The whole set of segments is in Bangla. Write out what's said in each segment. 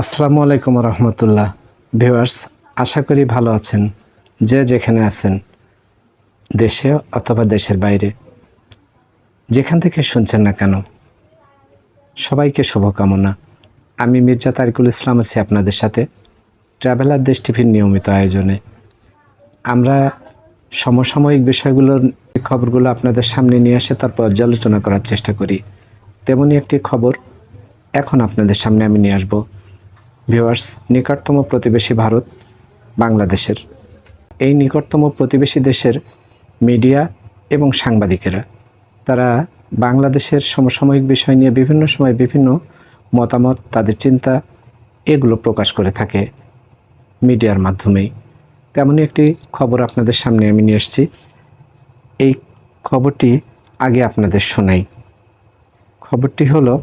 আসসালামু আলাইকুম রহমতুল্লাহ। ভিউয়ার্স, আশা করি ভালো আছেন। যে যেখানে আছেন, দেশে অথবা দেশের বাইরে, যেখান থেকে শুনছেন না কেন, সবাইকে শুভকামনা। আমি মির্জা তারিকুল ইসলাম আছি আপনাদের সাথে, ট্রাভেলার দেশ টিভির নিয়মিত আয়োজনে। আমরা সমসাময়িক বিষয়গুলোর খবরগুলো আপনাদের সামনে নিয়ে আসে তার পর্যালোচনা করার চেষ্টা করি। তেমনই একটি খবর এখন আপনাদের সামনে আমি নিয়ে আসব। ভিউয়ার্স, নিকটতম প্রতিবেশী ভারত, বাংলাদেশের। এই নিকটতম প্রতিবেশী দেশের মিডিয়া এবং সাংবাদিকেরা, তারা বাংলাদেশের সমসাময়িক বিষয় নিয়ে বিভিন্ন সময় বিভিন্ন মতামত, তাদের চিন্তা এগুলো প্রকাশ করে থাকে মিডিয়ার মাধ্যমেই। তেমনই একটি খবর আপনাদের সামনে আমি নিয়ে এসেছি। এই খবরটি আগে আপনাদের শোনাই। খবরটি হলো,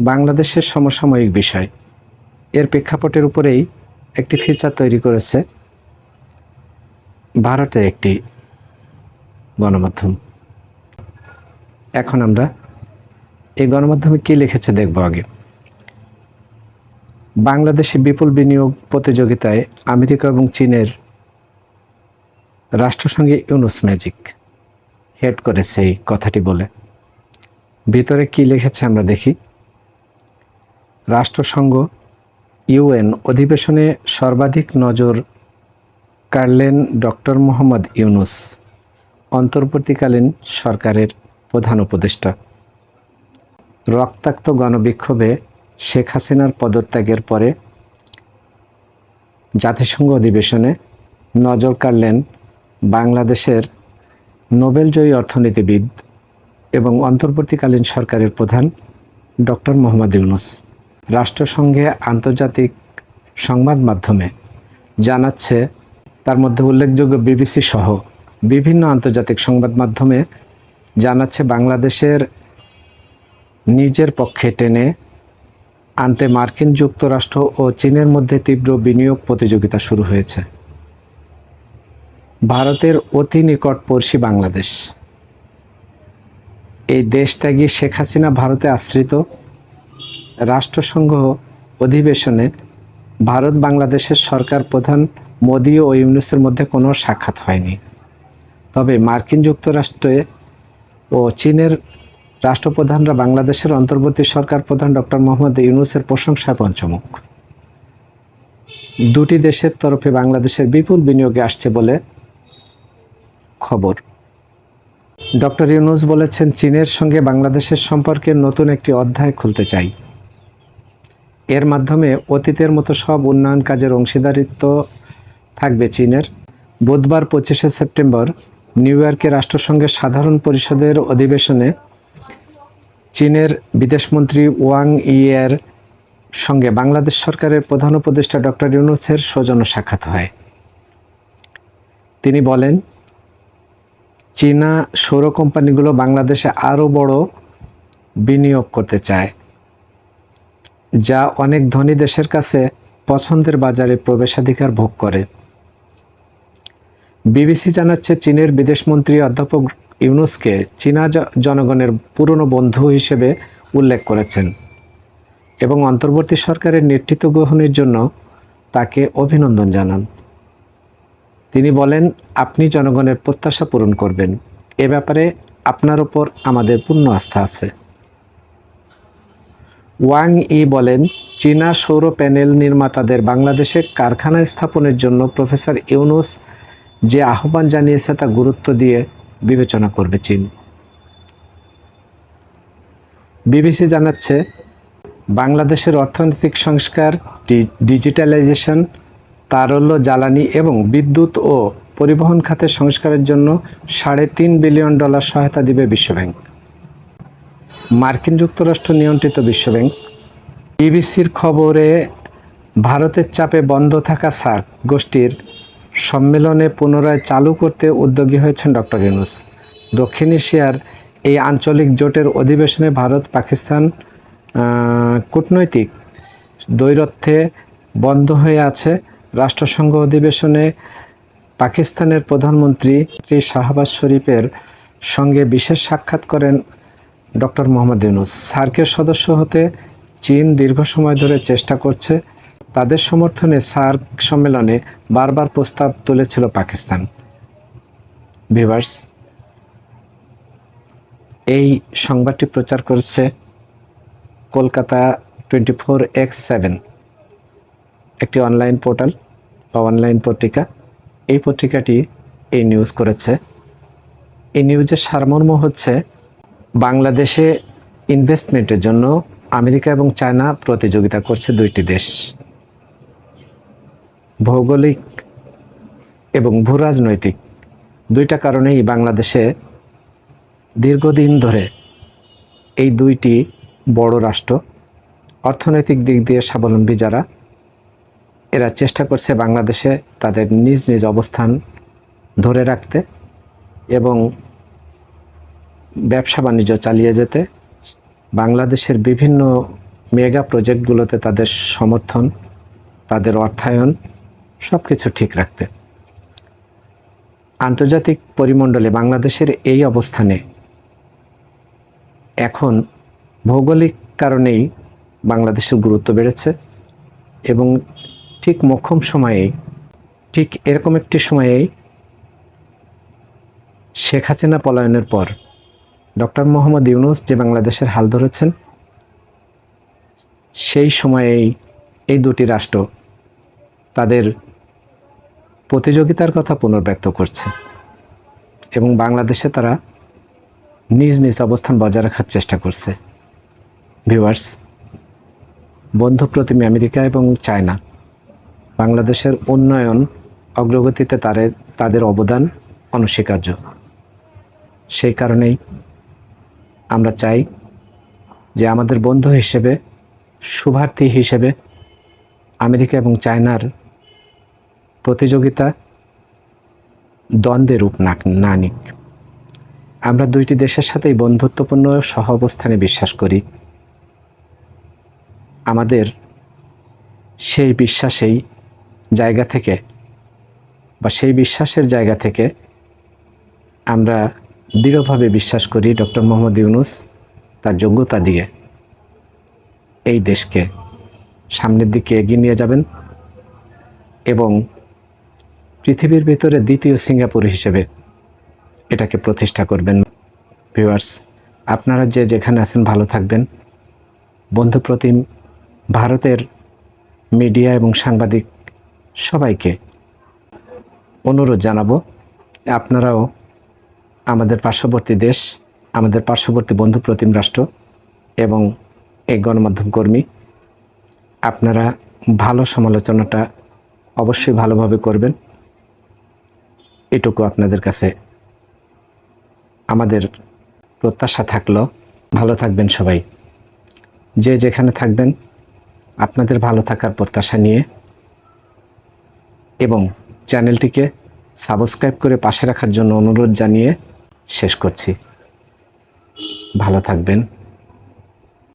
বাংলাদেশের সমসাময়িক বিষয়। এর প্রেক্ষাপটের উপরেই একটি ফিচার তৈরি করেছে ভারতের একটি গণমাধ্যম। এখন আমরা এই গণমাধ্যমে কী লিখেছে দেখব আগে। বাংলাদেশে বিপুল বিনিয়োগ প্রতিযোগিতায় আমেরিকা এবং চীনের রাষ্ট্রসংঘে ইউনুস ম্যাজিক হেড করেছে এই কথাটি বলে। ভিতরে কি লিখেছে আমরা দেখি। রাষ্ট্রসংঘ ইউএন অধিবেশনে সর্বাধিক নজর কাড়লেন ডক্টর মোহাম্মদ ইউনুস, অন্তর্বর্তীকালীন সরকারের প্রধান উপদেষ্টা। রক্তাক্ত গণবিক্ষোভে শেখ হাসিনার পদত্যাগের পরে জাতিসংঘ অধিবেশনে নজর কাড়লেন বাংলাদেশের নোবেলজয়ী অর্থনীতিবিদ এবং অন্তর্বর্তীকালীন সরকারের প্রধান ডক্টর মোহাম্মদ ইউনুস রাষ্ট্রসংঘে আন্তর্জাতিক সংবাদ মাধ্যমে জানাচ্ছে, তার মধ্যে উল্লেখযোগ্য বিবিসি সহ বিভিন্ন আন্তর্জাতিক সংবাদ মাধ্যমে জানাচ্ছে, বাংলাদেশের নিজের পক্ষে টেনে আনতে মার্কিন যুক্তরাষ্ট্র ও চীনের মধ্যে তীব্র বিনিয়োগ প্রতিযোগিতা শুরু হয়েছে। ভারতের অতি নিকটবর্ষী বাংলাদেশ। এই দেশত্যাগী শেখ হাসিনা ভারতে আশ্রিত রাষ্ট্রসংঘ অধিবেশনে ভারত বাংলাদেশের সরকার প্রধান মোদি ও ইউনুসের মধ্যে কোনো সাক্ষাৎ হয়নি। তবে মার্কিন যুক্তরাষ্ট্রে ও চীনের রাষ্ট্রপ্রধানরা বাংলাদেশের অন্তর্বর্তী সরকার প্রধান ডক্টর মোহাম্মদ ইউনুসের প্রশংসায় পঞ্চমুখ। দুটি দেশের তরফে বাংলাদেশের বিপুল বিনিয়োগে আসছে বলে খবর। ডক্টর ইউনুস বলেছেন, চীনের সঙ্গে বাংলাদেশের সম্পর্কে নতুন একটি অধ্যায় খুলতে চাই। এর মাধ্যমে অতীতের মতো সব উন্নয়ন কাজের অংশীদারিত্ব থাকবে চীনের। বুধবার পঁচিশে সেপ্টেম্বর নিউ ইয়র্কে রাষ্ট্রসংঘের সাধারণ পরিষদের অধিবেশনে চীনের বিদেশমন্ত্রী ওয়াং ইয়ের সঙ্গে বাংলাদেশ সরকারের প্রধান উপদেষ্টা ডক্টর ইউনুসের সৌজন্য সাক্ষাৎ হয়। তিনি বলেন চীনা সৌর কোম্পানিগুলো বাংলাদেশে আরও বড় বিনিয়োগ করতে চায়, যা অনেক ধনী দেশের কাছে পছন্দের বাজারে প্রবেশাধিকার ভোগ করে। বিবিসি জানাচ্ছে চীনের বিদেশমন্ত্রী অধ্যাপক ইউনুসকে চীনা জনগণের পুরনো বন্ধু হিসেবে উল্লেখ করেছেন এবং অন্তর্বর্তী সরকারের নেতৃত্ব গ্রহণের জন্য তাকে অভিনন্দন জানান। তিনি বলেন, আপনি জনগণের প্রত্যাশা পূরণ করবেন। এ ব্যাপারে আপনার ওপর আমাদের পূর্ণ আস্থা আছে। ওয়াং ই বলেন, চীনা সৌর প্যানেল নির্মাতাদের বাংলাদেশে কারখানা স্থাপনের জন্য প্রফেসর ইউনুস যে আহ্বান জানিয়েছে তা গুরুত্ব দিয়ে বিবেচনা করবে চীন। বিবিসি জানাচ্ছে, বাংলাদেশের অর্থনৈতিক সংস্কার ডিজিটালাইজেশন তারল্য, জ্বালানি এবং বিদ্যুৎ ও পরিবহন খাতের সংস্কারের জন্য সাড়ে তিন বিলিয়ন ডলার সহায়তা দিবে বিশ্বব্যাংক। মার্কিন যুক্তরাষ্ট্র নিয়ন্ত্রিত বিশ্বব্যাংক। বিবিসির খবরে, ভারতের চাপে বন্ধ থাকা সার্ক গোষ্ঠীর সম্মেলনে পুনরায় চালু করতে উদ্যোগী হয়েছেন ডক্টর ইউনুস। দক্ষিণ এশিয়ার এই আঞ্চলিক জোটের অধিবেশনে ভারত, পাকিস্তান কূটনৈতিক দৈরথ্যে বন্ধ হয়ে আছে। রাষ্ট্রসংঘ অধিবেশনে পাকিস্তানের প্রধানমন্ত্রী শ্রী শাহবাজ শরীফের সঙ্গে বিশেষ সাক্ষাৎ করেন ডক্টর মোহাম্মদ ইউনুস। সার্কের সদস্য হতে চীন দীর্ঘ সময় ধরে চেষ্টা করছে। তাদের সমর্থনে সার্ক সম্মেলনে বারবার প্রস্তাব তুলেছিল পাকিস্তান। ভিভার্স এই সংবাদটি প্রচার করেছে Kolkata twenty four x seven, একটি অনলাইন পোর্টাল। বা অনলাইন পত্রিকা, এই পত্রিকাটি এই নিউজ করেছে। এই নিউজের সারমর্ম হচ্ছে বাংলাদেশে ইনভেস্টমেন্টের জন্য আমেরিকা এবং চায়না প্রতিযোগিতা করছে দুইটি দেশ। ভৌগোলিক এবং ভূরাজনৈতিক দুইটা কারণেই বাংলাদেশে দীর্ঘদিন ধরে এই দুইটি বড় রাষ্ট্র, অর্থনৈতিক দিক দিয়ে স্বাবলম্বী যারা এরা চেষ্টা করছে বাংলাদেশে তাদের নিজ নিজ অবস্থান ধরে রাখতে এবং ব্যবসা বাণিজ্য চালিয়ে যেতে। বাংলাদেশের বিভিন্ন মেগা প্রজেক্টগুলোতে তাদের সমর্থন, তাদের অর্থায়ন সব কিছু ঠিক রাখতে। আন্তর্জাতিক পরিমণ্ডলে বাংলাদেশের এই অবস্থানে এখন ভৌগোলিক কারণেই বাংলাদেশের গুরুত্ব বেড়েছে এবং ঠিক মোক্ষম সময়েই ঠিক এরকম একটি সময়েই শেখ হাসিনা পলায়নের পর ডক্টর মোহাম্মদ ইউনুস যে বাংলাদেশের হাল ধরেছেন, সেই সময়েই এই দুটি রাষ্ট্র তাদের প্রতিযোগিতার কথা পুনর্ব্যক্ত করছে এবং বাংলাদেশে তারা নিজ নিজ অবস্থান বজায় রাখার চেষ্টা করছে। ভিউয়ার্স, বন্ধু প্রতিম আমেরিকা এবং চায়না বাংলাদেশের উন্নয়ন অগ্রগতিতে তারে, তাদের অবদান অনস্বীকার্য। সেই কারণেই আমরা চাই যে আমাদের বন্ধু হিসেবে শুভার্থী হিসেবে আমেরিকা এবং চায়নার প্রতিযোগিতা দ্বন্দ্বের রূপ না না নিক। আমরা দুইটি দেশের সাথেই বন্ধুত্বপূর্ণ সহ অবস্থানে বিশ্বাস করি। আমাদের সেই বিশ্বাসেই জায়গা থেকে বা সেই বিশ্বাসের জায়গা থেকে আমরা দৃঢ়ভাবে বিশ্বাস করি ডক্টর মোহাম্মদ ইউনুস তার যোগ্যতা দিয়ে এই দেশকে সামনের দিকে এগিয়ে নিয়ে যাবেন এবং পৃথিবীর ভিতরে দ্বিতীয় সিঙ্গাপুর হিসেবে এটাকে প্রতিষ্ঠা করবেন। ভিউয়ার্স, আপনারা যে যেখানে আছেন ভালো থাকবেন। বন্ধুপ্রতিম ভারতের মিডিয়া এবং সাংবাদিক সবাইকে অনুরোধ জানাব, আপনারাও আমাদের পার্শ্ববর্তী দেশ, আমাদের পার্শ্ববর্তী বন্ধু প্রতিম রাষ্ট্র এবং এই গণমাধ্যম কর্মী, আপনারা ভালো সমালোচনাটা অবশ্যই ভালোভাবে করবেন। এটুকু আপনাদের কাছে আমাদের প্রত্যাশা থাকল। ভালো থাকবেন সবাই। যে যেখানে থাকবেন, আপনাদের ভালো থাকার প্রত্যাশা নিয়ে এবং চ্যানেলটিকে সাবস্ক্রাইব করে পাশে রাখার জন্য অনুরোধ জানিয়ে শেষ করছি। ভালো থাকবেন।